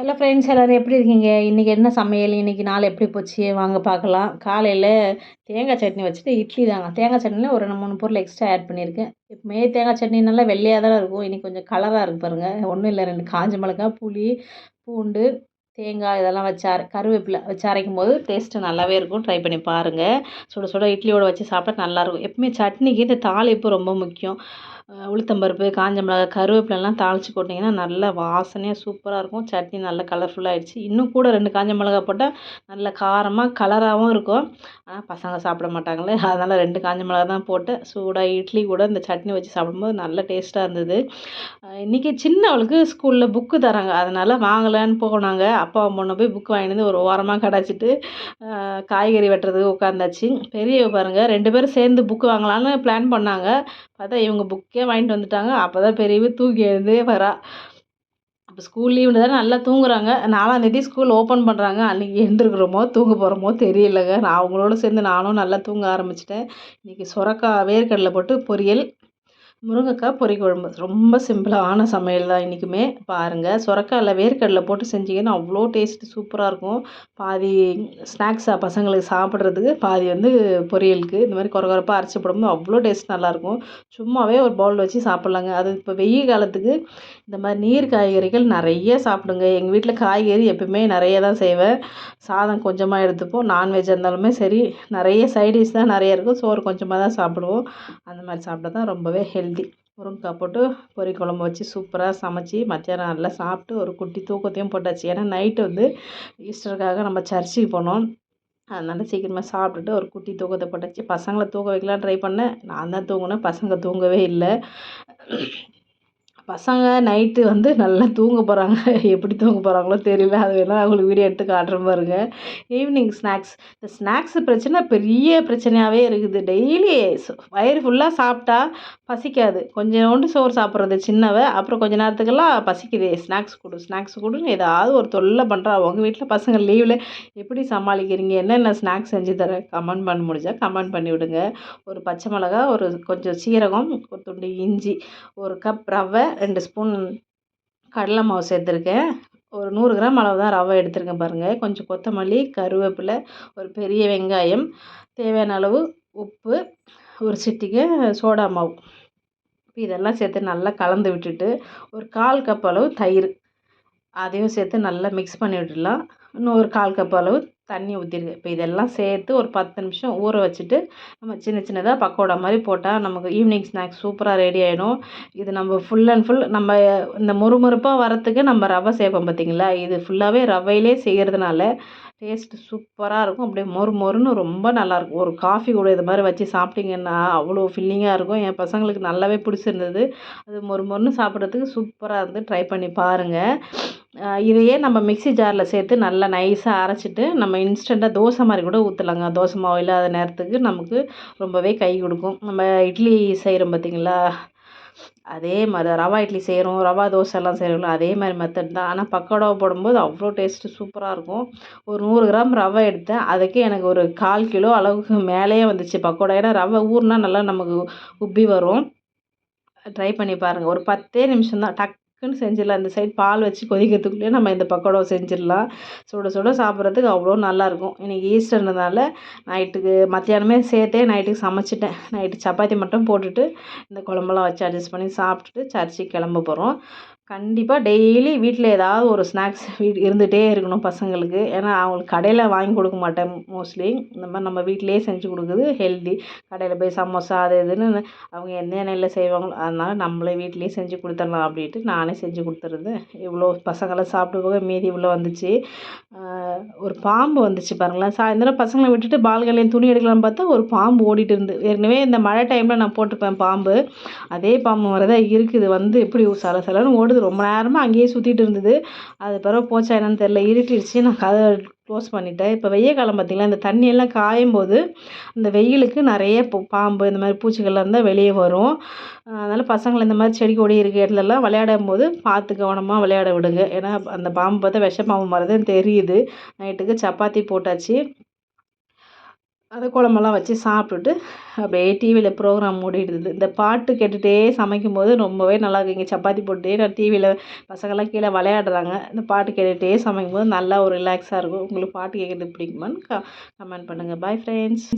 Hello friends எல்லோரும் எப்படி இருக்கீங்க? இன்றைக்கி என்ன சமையல்? இன்றைக்கி நாள் எப்படி போச்சு? வாங்க பார்க்கலாம். காலையில் தேங்காய் சட்னி வச்சுட்டு இட்லி தாங்க. தேங்காய் சட்னியில் ஒரு ரெண்டு மூணு பொருள் எக்ஸ்ட்ரா ஆட் பண்ணியிருக்கேன். எப்பவுமே தேங்காய் சட்னி நல்லா வெள்ளையாக தான் இருக்கும். இன்றைக்கி கொஞ்சம் கலராக இருக்கு பாருங்கள் ஒன்றும் இல்லை ரெண்டு காஞ்ச மிளகா புளி பூண்டு தேங்காய் இதெல்லாம் வச்சு அரை கருவேப்பிலை வச்சு அரைக்கும் போது டேஸ்ட்டு நல்லாவே இருக்கும். ட்ரை பண்ணி பாருங்கள் சுட சுட இட்லியோட வச்சு சாப்பிட்டா நல்லாயிருக்கும் எப்பவுமே சட்னிக்கு இந்த தாளிப்பு ரொம்ப முக்கியம். உளுத்தம்பருப்பு காஞ்ச மிளகா கருவேப்பிலெலாம் தாளித்து போட்டிங்கன்னா நல்ல வாசனையாக சூப்பராக இருக்கும். சட்னி நல்லா கலர்ஃபுல்லாகிடுச்சு இன்னும் கூட ரெண்டு காஞ்ச மிளகா போட்டால் நல்ல காரமாக கலராகவும் இருக்கும். ஆனால் பசங்க சாப்பிட மாட்டாங்களே. அதனால் ரெண்டு காஞ்ச மிளகா தான் போட்டு சூடாக இட்லி கூட இந்த சட்னி வச்சு சாப்பிடும்போது நல்ல டேஸ்ட்டாக இருந்தது. இன்றைக்கி சின்னவளுக்கு ஸ்கூலில் புக்கு தராங்க. அதனால் வாங்கலான்னு போனாங்க. அப்பா பொண்ணை போய் புக்கு வாங்கிட்டு வந்து ஒரு ஓரமாக கிடச்சிட்டு காய்கறி வெட்டுறதுக்கு உட்காந்தாச்சு பெரிய பாருங்கள் ரெண்டு பேரும் சேர்ந்து புக்கு வாங்கலான்னு பிளான் பண்ணாங்க. பார்த்தா இவங்க புக்கே வாங்கிட்டு வந்துட்டாங்க. அப்போ தான் பெரியவ தூக்கி எழுந்தே வரா. அப்போ ஸ்கூல் லீவுன்னு தான் நல்லா தூங்குறாங்க. நாலாந்தேதி ஸ்கூல் ஓப்பன் பண்ணுறாங்க அன்றைக்கி எழுந்திருக்கிறோமோ தூங்க போகிறோமோ தெரியலங்க. நான் அவங்களோட சேர்ந்து நானும் நல்லா தூங்க ஆரம்பிச்சிட்டேன். இன்றைக்கி சுரக்கா வேர்க்கடலை போட்டு பொரியல். முருங்கைக்காய் பொரிக்குழம்பு ரொம்ப சிம்பிளான சமையல் தான் இன்றைக்குமே பாருங்கள் சுரக்காயில் வேர்க்கடலை போட்டு செஞ்சிங்கன்னா அவ்வளோ டேஸ்ட்டு சூப்பராக இருக்கும். பாதி ஸ்நாக்ஸாக பசங்களுக்கு சாப்பிட்றதுக்கு பாதி வந்து பொரியலுக்கு இந்த மாதிரி குறை குறைப்பாக அரைச்சி போடும்போது அவ்வளோ டேஸ்ட் நல்லாயிருக்கும் சும்மாவே ஒரு பவுல் வச்சு சாப்பிட்லாங்க. அது இப்போ வெயில் காலத்துக்கு இந்த மாதிரி நீர் காய்கறிகள் நிறைய சாப்பிடுங்க. எங்கள் வீட்டில் காய்கறி எப்பவுமே நிறைய தான் செய்வேன். சாதம் கொஞ்சமாக எடுத்துப்போம். நான்வெஜ் இருந்தாலுமே சரி. நிறைய சைடிஷ் தான் நிறைய இருக்கும். சோறு கொஞ்சமாக தான் சாப்பிடுவோம். அந்த மாதிரி சாப்பிட்டா தான் ரொம்பவே ஹெல்த் ஹெல்தி முருங்கைக்காய் போட்டு பொரி குழம்பு வச்சு சூப்பராக சமைச்சி மத்தியானம் நல்லா சாப்பிட்டு ஒரு குட்டி தூக்கத்தையும் போட்டாச்சு. ஏன்னா நைட்டு வந்து ஈஸ்டருக்காக நம்ம சர்ச்சுக்கு போனோம். அதனால் சீக்கிரமாக சாப்பிட்டுட்டு ஒரு குட்டி தூக்கத்தை போட்டாச்சு. பசங்களை தூங்க வைக்கலாம் ட்ரை பண்ணேன். நான் தான் தூங்கினேன். பசங்க தூங்கவே இல்லை. பசங்க நைட்டு வந்து நல்லா தூங்க போகிறாங்க எப்படி தூங்க போகிறாங்களோ தெரியல. அது வேணால் அவங்களுக்கு வீடியோ எடுத்து காட்டுறேன் பாருங்க. ஈவினிங் ஸ்நாக்ஸ் இந்த ஸ்நாக்ஸ் பிரச்சனை பெரிய பிரச்சனையாகவே இருக்குது. டெய்லி வயிறு ஃபுல்லாக சாப்பிட்டா பசிக்காது. கொஞ்சோண்டு சோறு சாப்பிட்றது சின்னவ. அப்புறம் கொஞ்ச நேரத்துக்கெல்லாம் பசிக்குது. ஸ்நாக்ஸ் கொடு ஸ்நாக்ஸ் கொடுன்னு ஏதாவது ஒரு தொல்லை பண்ணுறா உங்கள் வீட்டில் பசங்க லீவில் எப்படி சமாளிக்கிறீங்க? என்னென்ன ஸ்நாக்ஸ் செஞ்சு தரேன்? கமெண்ட் பண்ண முடிஞ்சால் கமெண்ட் பண்ணி விடுங்க. ஒரு பச்சை மிளகா ஒரு கொஞ்சம் சீரகம் ஒரு துண்டு இஞ்சி ஒரு கப் ரவை ரெண்டு ஸ்பூன் கடலை மாவு சேர்த்துருக்கேன். ஒரு நூறு கிராம் அளவு தான் ரவை எடுத்துருக்கேன் பாருங்கள் கொஞ்சம் கொத்தமல்லி கருவேப்பிலை ஒரு பெரிய வெங்காயம் தேவையான அளவு உப்பு ஒரு சிட்டிகை சோடா மாவு. இதெல்லாம் சேர்த்து நல்லா கலந்து விட்டுட்டு ஒரு கால் கப் அளவு தயிர். அதையும் சேர்த்து நல்லா மிக்ஸ் பண்ணி விட்டுடலாம். இன்னும் ஒரு கால் கப் அளவு தண்ணி ஊற்றிருக்கு இப்போ இதெல்லாம் சேர்த்து ஒரு பத்து நிமிஷம் ஊற வச்சுட்டு நம்ம சின்ன சின்னதாக பக்கோடா மாதிரி போட்டால் நமக்கு ஈவினிங் ஸ்நாக்ஸ் சூப்பராக ரெடி ஆகிடும் இது நம்ம ஃபுல் அண்ட் ஃபுல் நம்ம இந்த முறுமுறுப்பாக வரத்துக்கு நம்ம ரவை சேர்ப்போம் பார்த்திங்களா இது ஃபுல்லாகவே ரவையிலே செய்கிறதுனால டேஸ்ட்டு சூப்பராக இருக்கும். அப்படியே மொறு மொறுன்னு ரொம்ப நல்லாயிருக்கும் ஒரு காஃபி கூட இது மாதிரி வச்சு சாப்பிட்டிங்கன்னா அவ்வளோ ஃபில்லிங்காக இருக்கும். என் பசங்களுக்கு நல்லாவே பிடிச்சிருந்தது. அது மொறு மொறுன்னு சாப்பிட்றதுக்கு சூப்பராக இருந்து ட்ரை பண்ணி பாருங்கள் இதையே நம்ம மிக்ஸி ஜாரில் சேர்த்து நல்லா நைஸாக அரைச்சிட்டு நம்ம இன்ஸ்டண்ட்டாக தோசை மாதிரி கூட ஊற்றலாங்க தோசை மாவு இல்லாத நேரத்துக்கு நமக்கு ரொம்பவே கை கொடுக்கும். நம்ம இட்லி செய்கிறோம் பார்த்திங்களா அதே மாதிரி ரவா இட்லி செய்கிறோம் ரவா தோசைலாம் செய்கிறோம்ல அதே மாதிரி மெத்தட் தான். ஆனால் பக்கோடாவை போடும்போது அவ்வளோ டேஸ்ட்டு சூப்பராக இருக்கும். ஒரு நூறு கிராம் ரவை எடுத்தேன். அதுக்கே எனக்கு ஒரு கால் கிலோ அளவுக்கு மேலேயே வந்துச்சு பக்கோடா. ஏன்னா ரவை ஊர்னால் நல்லா நமக்கு உப்பி வரும். ட்ரை பண்ணி பாருங்கள் ஒரு பத்தே நிமிஷம் தான் டக் டக்குன்னு செஞ்சிடலாம். இந்த சைடு பால் வச்சு கொதிக்கிறதுக்குள்ளேயே நம்ம இந்த பக்கோடாவை செஞ்சிடலாம். சுட சுட சாப்பிட்றதுக்கு அவ்வளோ நல்லாயிருக்கும் இன்றைக்கி ஈஸ்டர்ன்றதுனால நைட்டுக்கு மத்தியானமே சேர்த்தே நைட்டுக்கு சமைச்சிட்டேன். நைட்டு சப்பாத்தி மட்டும் போட்டுட்டு இந்த குழம்பெல்லாம் வச்சு அட்ஜஸ்ட் பண்ணி சாப்பிட்டுட்டு சர்ச்சுக்கு கிளம்ப போகிறோம் கண்டிப்பாக டெய்லி வீட்டில் ஏதாவது ஒரு ஸ்நாக்ஸ் வீட் இருந்துகிட்டே இருக்கணும் பசங்களுக்கு. ஏன்னா அவங்களுக்கு கடையில் வாங்கி கொடுக்க மாட்டேன் மோஸ்ட்லி இந்த மாதிரி நம்ம வீட்டிலேயே செஞ்சு கொடுக்குறது ஹெல்தி கடையில் போய் சமோசா அது இதுன்னு அவங்க எந்த எண்ணெயில் செய்வாங்களோ அதனால் நம்மளே வீட்டிலேயே செஞ்சு கொடுத்துடலாம் அப்படின்ட்டு நானே செஞ்சு கொடுத்துருந்தேன் இவ்வளோ பசங்களாம் சாப்பிட்டு போக மீதி இவ்வளோ வந்துச்சு. ஒரு பாம்பு வந்துச்சு பாருங்களேன். சாயந்தரம் பசங்களை விட்டுட்டு பால்களையும் துணி எடுக்கலாம்னு பார்த்தா ஒரு பாம்பு ஓடிட்டு இருந்து ஏற்கனவே இந்த மழை டைமில் நான் போட்டிருப்பேன் பாம்பு. அதே பாம்பு வரதான் இருக்குது. வந்து எப்படி சல சலன்னு ஓடுது ரொம்ப நேரமாக அங்கேயே சுற்றிட்டு இருந்தது. அது பிறகு போச்சா என்னன்னு தெரில இருட்டிடுச்சு. நான் கதை க்ளோஸ் பண்ணிட்டேன். இப்போ வெய்ய காலம் பார்த்திங்களா இந்த தண்ணியெல்லாம் காயும் போது இந்த வெயிலுக்கு நிறைய பாம்பு இந்த மாதிரி பூச்சிகள்லாம் இருந்தால் வெளியே வரும். அதனால் பசங்களை இந்த மாதிரி செடி கொடி இருக்க இடத்துலலாம் விளையாடும் போது பார்த்து கவனமாக விளையாட விடுங்க. ஏன்னா அந்த பாம்பு பார்த்தா விஷ பாம்பு மாதிரி தான் தெரியுது. நைட்டுக்கு சப்பாத்தி போட்டாச்சு. அது குழம்பெல்லாம் வச்சு சாப்பிட்டுட்டு அப்படியே டிவியில் ப்ரோக்ராம் மூடிடுது இந்த பாட்டு கேட்டுகிட்டே சமைக்கும் போது ரொம்பவே நல்லா இங்கே சப்பாத்தி போட்டுட்டே நான் டிவியில் பசங்கள்லாம் கீழே விளையாடுறாங்க. இந்த பாட்டு கேட்டுகிட்டே சமைக்கும் போது நல்லா ஒரு ரிலாக்ஸாக இருக்கும். உங்களுக்கு பாட்டு கேட்குறது பிடிக்குமான்னு க கமெண்ட் பண்ணுங்கள் பாய் ஃப்ரெண்ட்ஸ்